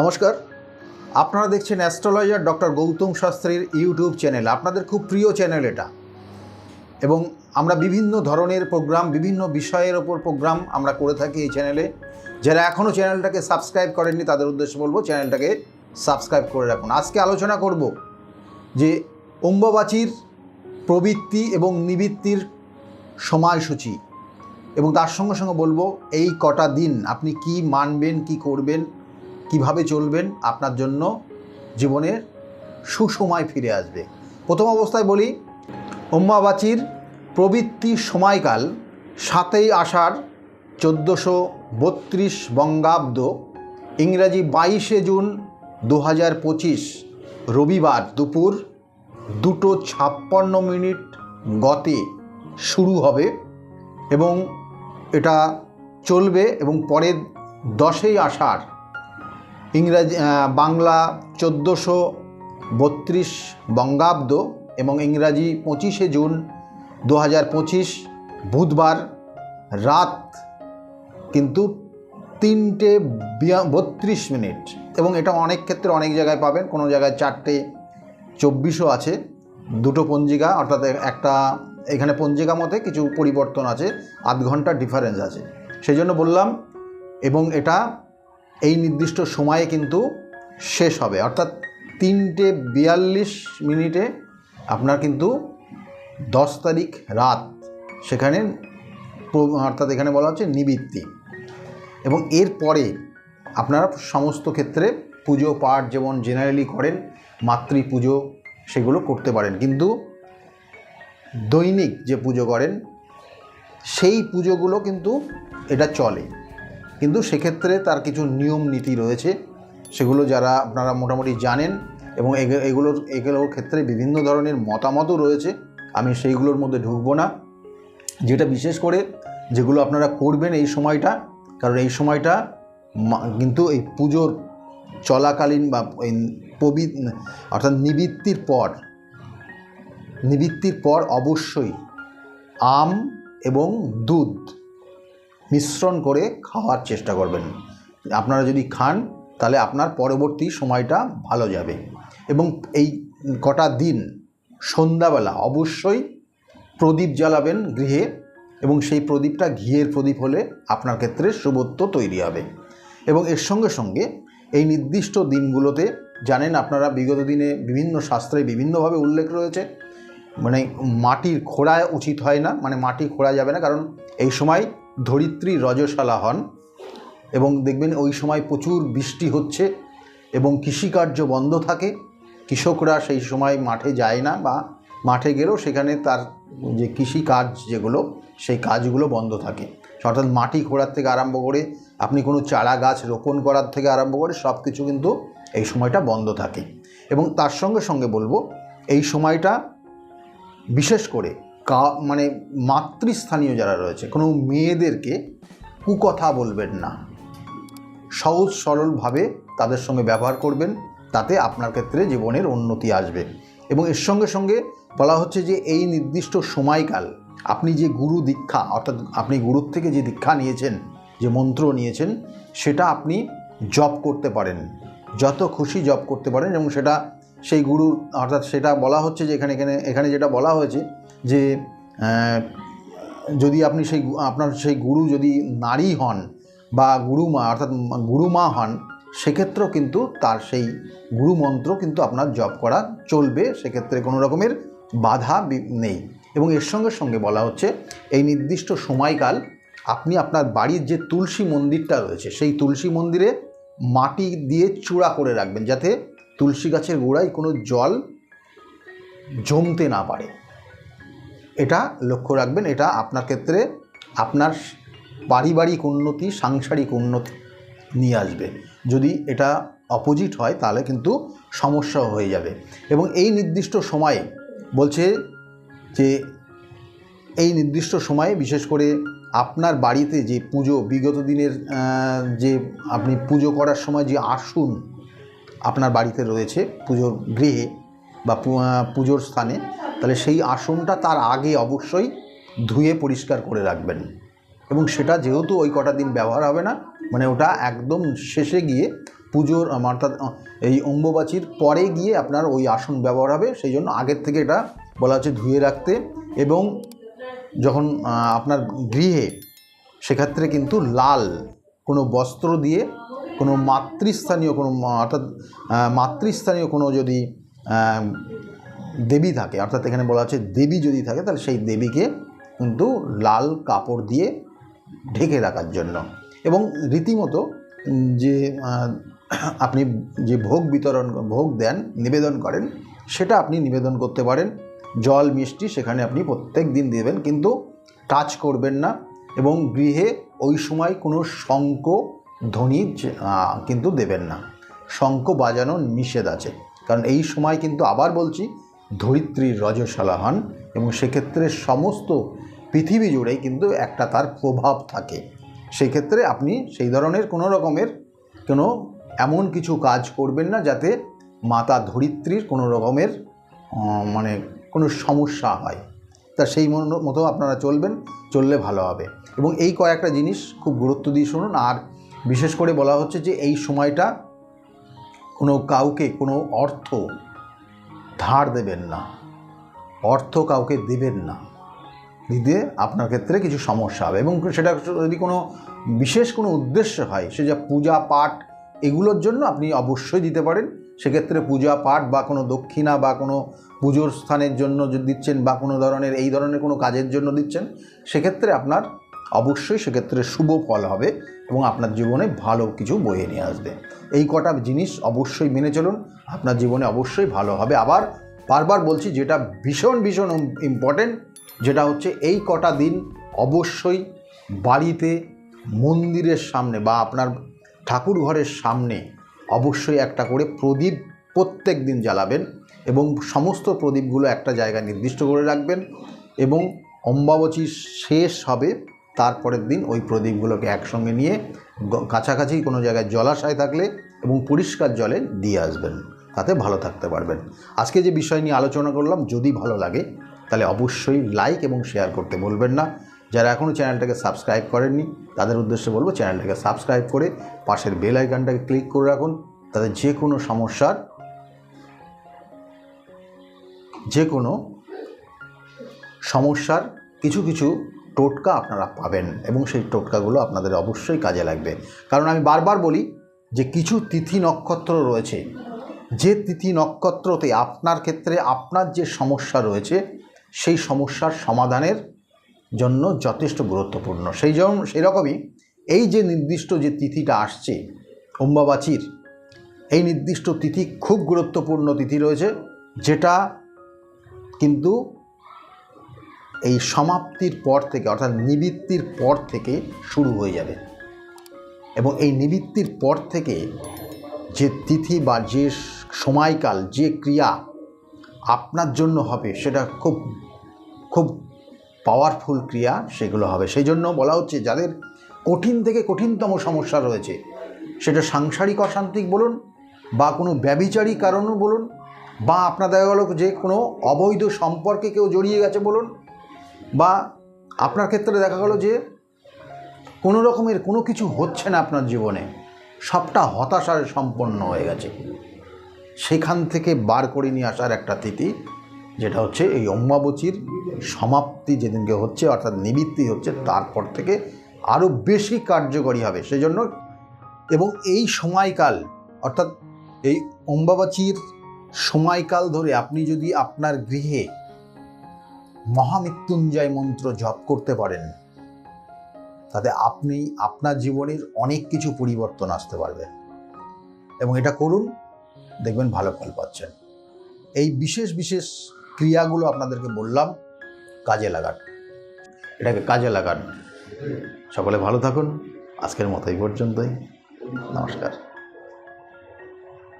নমস্কার। আপনারা দেখছেন অ্যাস্ট্রোলজার ডক্টর গৌতম শাস্ত্রীর ইউটিউব চ্যানেল। আপনাদের খুব প্রিয় চ্যানেল এটা। এবং আমরা বিভিন্ন ধরনের প্রোগ্রাম, বিভিন্ন বিষয়ের ওপর প্রোগ্রাম আমরা করে থাকি এই চ্যানেলে। যারা এখনও চ্যানেলটাকে সাবস্ক্রাইব করেননি, তাদের উদ্দেশ্যে বলব চ্যানেলটাকে সাবস্ক্রাইব করে রাখুন। আজকে আলোচনা করব যে অম্ববাচীর প্রবৃত্তি এবং নিবৃত্তির সময়সূচি। এবং তার সঙ্গে সঙ্গে বলব, এই কটা দিন আপনি কি মানবেন, কি করবেন কীভাবে চলবেন আপনার জন্য জীবনের সুসময় ফিরে আসবে। প্রথম অবস্থায় বলি, অম্বাবাচির প্রবৃত্তি সময়কাল সাতই আষাঢ় চোদ্দোশো বত্রিশ বঙ্গাব্দ, ইংরাজি বাইশে জুন দু হাজার পঁচিশ রবিবার দুপুর দুটো ছাপ্পান্ন মিনিট গতে শুরু হবে এবং এটা চলবে এবং পরের দশই আষাঢ় ইংরাজি বাংলা চোদ্দোশো বত্রিশ বঙ্গাব্দ এবং ইংরাজি পঁচিশে জুন দু হাজার পঁচিশ বুধবার রাত কিন্তু তিনটে বত্রিশ মিনিট। এবং এটা অনেক ক্ষেত্রে অনেক জায়গায় পাবেন। কোনো জায়গায় চারটে চব্বিশও আছে। দুটো পঞ্জিকা, অর্থাৎ একটা এখানে পঞ্জিকা মতে কিছু পরিবর্তন আছে। আধ ঘণ্টার ডিফারেন্স আছে। সেই জন্য বললাম, এবং এটা এই নির্দিষ্ট সময়ে কিন্তু শেষ হবে। অর্থাৎ তিনটে বিয়াল্লিশ মিনিটে আপনার কিন্তু দশ তারিখ রাত সেখানে অর্থাৎ এখানে বলা হচ্ছে নিবৃত্তি। এবং এর পরে আপনারা সমস্ত ক্ষেত্রে পুজো, পাঠ যেমন জেনারেলি করেন, মাতৃ পুজো সেগুলো করতে পারেন। কিন্তু দৈনিক যে পুজো করেন, সেই পুজোগুলো কিন্তু এটা চলে। কিন্তু সেক্ষেত্রে তার কিছু নিয়ম নীতি রয়েছে। সেগুলো যারা আপনারা মোটামুটি জানেন এবং এগুলোর এগুলোর ক্ষেত্রে বিভিন্ন ধরনের মতামতও রয়েছে, আমি সেইগুলোর মধ্যে ঢুকবো না। যেটা বিশেষ করে যেগুলো আপনারা করবেন এই সময়টা, কারণ এই সময়টা কিন্তু এই পুজোর চলাকালীন বা পবি, অর্থাৎ নিবৃত্তির পর নিবৃত্তির পর অবশ্যই আম এবং দুধ মিশ্রণ করে খাওয়ার চেষ্টা করবেন। আপনারা যদি খান, তাহলে আপনার পরবর্তী সময়টা ভালো যাবে। এবং এই কটা দিন সন্ধ্যাবেলা অবশ্যই প্রদীপ জ্বালাবেন গৃহে এবং সেই প্রদীপটা ঘিয়ের প্রদীপ হলে আপনার ক্ষেত্রে শুভত্ব তৈরি হবে। এবং এর সঙ্গে সঙ্গে এই নির্দিষ্ট দিনগুলোতে জানেন আপনারা বিগত দিনে বিভিন্ন শাস্ত্রে বিভিন্নভাবে উল্লেখ রয়েছে মানে মাটির খোঁড়া উচিত হয় না মানে মাটি খোঁড়া যাবে না, কারণ এই সময় ধরিত্রী রজশালা হন এবং দেখবেন ওই সময় প্রচুর বৃষ্টি হচ্ছে এবং কৃষিকার্য বন্ধ থাকে, কৃষকরা সেই সময় মাঠে যায় না বা মাঠে গেলেও সেখানে তার যে কৃষিকাজ যেগুলো, সেই কাজগুলো বন্ধ থাকে। অর্থাৎ মাটি খোঁড়ার থেকে আরম্ভ করে, আপনি কোনো চারা গাছ রোপণ করার থেকে আরম্ভ করে সব কিছু কিন্তু এই সময়টা বন্ধ থাকে। এবং তার সঙ্গে সঙ্গে বলব, এই সময়টা বিশেষ করে কা মানে মাতৃস্থানীয় যারা রয়েছে, কোনো মেয়েদেরকে কুকথা বলবেন না। সহজ সরলভাবে তাদের সঙ্গে ব্যবহার করবেন, তাতে আপনার ক্ষেত্রে জীবনের উন্নতি আসবে। এবং এর সঙ্গে সঙ্গে বলা হচ্ছে যে, এই নির্দিষ্ট সময়কাল আপনি যে গুরু দীক্ষা, অর্থাৎ আপনি গুরুর থেকে যে দীক্ষা নিয়েছেন, যে মন্ত্র নিয়েছেন, সেটা আপনি জপ করতে পারেন। যত খুশি জপ করতে পারেন এবং সেটা সেই গুরু অর্থাৎ সেটা বলা হচ্ছে যে, এখানে এখানে এখানে যেটা বলা হয়েছে যে যদি আপনি সেই আপনার সেই গুরু যদি নারী হন বা গুরুমা অর্থাৎ গুরুমা হন, সেক্ষেত্রেও কিন্তু তার সেই গুরু মন্ত্র কিন্তু আপনার জপ করা চলবে। সেক্ষেত্রে কোনো রকমের বাধা নেই। এবং এর সঙ্গে সঙ্গে বলা হচ্ছে, এই নির্দিষ্ট সময়কাল আপনি আপনার বাড়ির যে তুলসী মন্দিরটা রয়েছে, সেই তুলসী মন্দিরে মাটি দিয়ে চূড়া করে রাখবেন, যাতে তুলসী গাছের গোড়ায় কোনো জল জমতে না পারে। এটা লক্ষ্য রাখবেন, এটা আপনার ক্ষেত্রে আপনার পারিবারিক উন্নতি, সাংসারিক উন্নতি নিয়ে আসবে। যদি এটা অপোজিট হয়, তাহলে কিন্তু সমস্যা হয়ে যাবে। এবং এই নির্দিষ্ট সময়ে বলছে যে, এই নির্দিষ্ট সময়ে বিশেষ করে আপনার বাড়িতে যে পুজো, বিগত দিনের যে আপনি পুজো করার সময় যে আসুন আপনার বাড়িতে রয়েছে, পুজোর গৃহে বা পুজোর স্থানে তাহলে সেই আসনটা তার আগে অবশ্যই ধুয়ে পরিষ্কার করে রাখবেন। এবং সেটা যেহেতু ওই কটা দিন ব্যবহার হবে না মানে ওটা একদম শেষে গিয়ে পুজোর অর্থাৎ এই অম্বুবাচীর পরে গিয়ে আপনার ওই আসন ব্যবহার হবে, সেই জন্য আগের থেকে এটা বলা হচ্ছে ধুয়ে রাখতে। এবং যখন আপনার গৃহে, সেক্ষেত্রে কিন্তু লাল কোনো বস্ত্র দিয়ে কোনো মাতৃস্থানীয় কোনো, অর্থাৎ মাতৃস্থানীয় কোনো যদি দেবী থাকে। অর্থাৎ এখানে বলা হচ্ছে দেবী যদি থাকে, তাহলে সেই দেবীকে কিন্তু লাল কাপড় দিয়ে ঢেকে রাখার জন্য। এবং রীতিমতো যে আপনি যে ভোগ বিতরণ, ভোগ দেন, নিবেদন করেন, সেটা আপনি নিবেদন করতে পারেন। জল, মিষ্টি সেখানে আপনি প্রত্যেক দিন দেবেন, কিন্তু টাচ করবেন না। এবং গৃহে ওই সময় কোনো শঙ্খ, ধ্বনি কিন্তু দেবেন না। শঙ্খ বাজানো নিষেধ আছে। কারণ এই সময় কিন্তু আবার বলছি ধরিত্রীর রজশালা হন এবং সেক্ষেত্রে সমস্ত পৃথিবী জুড়েই কিন্তু একটা তার প্রভাব থাকে। সেক্ষেত্রে আপনি সেই ধরনের কোনো রকমের কোনো এমন কিছু কাজ করবেন না যাতে মাতা ধরিত্রীর কোনো রকমের মানে কোনো সমস্যা হয়। তা সেই মতো আপনারা চলবেন, চললে ভালো হবে। এবং এই কয়েকটা জিনিস খুব গুরুত্ব দিয়ে শুনুন। আর বিশেষ করে বলা হচ্ছে যে এই সময়টা কোনো কাউকে কোনো অর্থ ধার দেবেন না, অর্থ কাউকে দেবেন না। দিতে আপনার ক্ষেত্রে কিছু সমস্যা হবে এবং সেটা যদি কোনো বিশেষ কোনো উদ্দেশ্য হয়, সে যা পূজা পাঠ এগুলোর জন্য আপনি অবশ্যই দিতে পারেন। সেক্ষেত্রে পূজা পাঠ বা কোনো দক্ষিণা বা কোনো পুজোর স্থানের জন্য দিচ্ছেন বা কোনো ধরনের, এই ধরনের কোনো কাজের জন্য দিচ্ছেন, সেক্ষেত্রে আপনার অবশ্যই সেক্ষেত্রে শুভ ফল হবে। এবং আপনার জীবনে ভালো কিছু বয়ে নিয়ে আসবে। এই কটা জিনিস অবশ্যই মেনে চলুন, আপনার জীবনে অবশ্যই ভালো হবে। আবার বারবার বলছি, যেটা ভীষণ ভীষণ ইম্পর্টেন্ট যেটা হচ্ছে এই কটা দিন অবশ্যই বাড়িতে, মন্দিরের সামনে বা আপনার ঠাকুর ঘরের সামনে অবশ্যই একটা করে প্রদীপ প্রত্যেক দিন জ্বালাবেন এবং সমস্ত প্রদীপগুলো একটা জায়গায় নির্দিষ্ট করে রাখবেন এবং অম্বাবচী শেষ হবে তারপরের দিন ওই প্রদীপগুলোকে একসঙ্গে নিয়ে কাছাকাছি কোনো জায়গায় জলাশয় থাকলে এবং পরিষ্কার জলে দিয়ে আসবেন। তাতে ভালো থাকতে পারবেন। আজকে যে বিষয় নিয়ে আলোচনা করলাম, যদি ভালো লাগে, তাহলে অবশ্যই লাইক এবং শেয়ার করতে বলবেন না। যারা এখনও চ্যানেলটাকে সাবস্ক্রাইব করেননি, তাদের উদ্দেশ্যে বলব চ্যানেলটাকে সাবস্ক্রাইব করে পাশের বেল আইকনটাকে ক্লিক করে রাখুন। তাদের যে কোনো সমস্যার, যে কোনো সমস্যার কিছু কিছু টোটকা আপনারা পাবেন এবং সেই টোটকাগুলো আপনাদের অবশ্যই কাজে লাগবে। কারণ আমি বারবার বলি যে কিছু তিথি নক্ষত্র রয়েছে, যে তিথি নক্ষত্রতে আপনার ক্ষেত্রে আপনার যে সমস্যা রয়েছে, সেই সমস্যার সমাধানের জন্য যথেষ্ট গুরুত্বপূর্ণ। সেই যেমন সেই রকমই এই যে নির্দিষ্ট যে তিথিটা আসছে, অম্বাবাচীর, এই নির্দিষ্ট তিথি খুব গুরুত্বপূর্ণ তিথি রয়েছে, যেটা কিন্তু এই সমাপ্তির পর থেকে, অর্থাৎ নিবৃত্তির পর থেকে শুরু হয়ে যাবে। এবং এই নিবৃত্তির পর থেকে যে তিথি বা যে সময়কাল, যে ক্রিয়া আপনার জন্য হবে, সেটা খুব খুব পাওয়ারফুল ক্রিয়া সেগুলো হবে। সেই জন্য বলা হচ্ছে, যাদের কঠিন থেকে কঠিনতম সমস্যা রয়েছে, সেটা সাংসারিক অশান্তিক বলুন বা কোনো ব্যবিচারী কারণও বলুন বা আপনার দেখা গেল যে কোনো অবৈধ সম্পর্কে কেউ জড়িয়ে গেছে বলুন বা আপনার ক্ষেত্রে দেখা গেল যে কোনো রকমের কোনো কিছু হচ্ছে না আপনার জীবনে, সবটা হতাশায় সম্পন্ন হয়ে গেছে। সেখান থেকে বার করে নিয়ে আসার একটা তিথি, যেটা হচ্ছে এই অম্বাবচীর সমাপ্তি যেদিনকে হচ্ছে, অর্থাৎ নিবৃত্তি হচ্ছে, তারপর থেকে আরও বেশি কার্যকরী হবে। সেজন্য এবং এই সময়কাল, অর্থাৎ এই অম্বাবাচীর সময়কাল ধরে আপনি যদি আপনার গৃহে মহামৃত্যুঞ্জয় মন্ত্র জপ করতে পারেন। তাতে আপনি আপনার জীবনের অনেক কিছু পরিবর্তন আসতে পারবে। এবং এটা করুন, দেখবেন ভালো ফল পাচ্ছেন। এই বিশেষ বিশেষ ক্রিয়াগুলো আপনাদেরকে বললাম, কাজে লাগান। এটাকে কাজে লাগান। সকলে ভালো থাকুন। আজকের মতো এই পর্যন্তই। নমস্কার।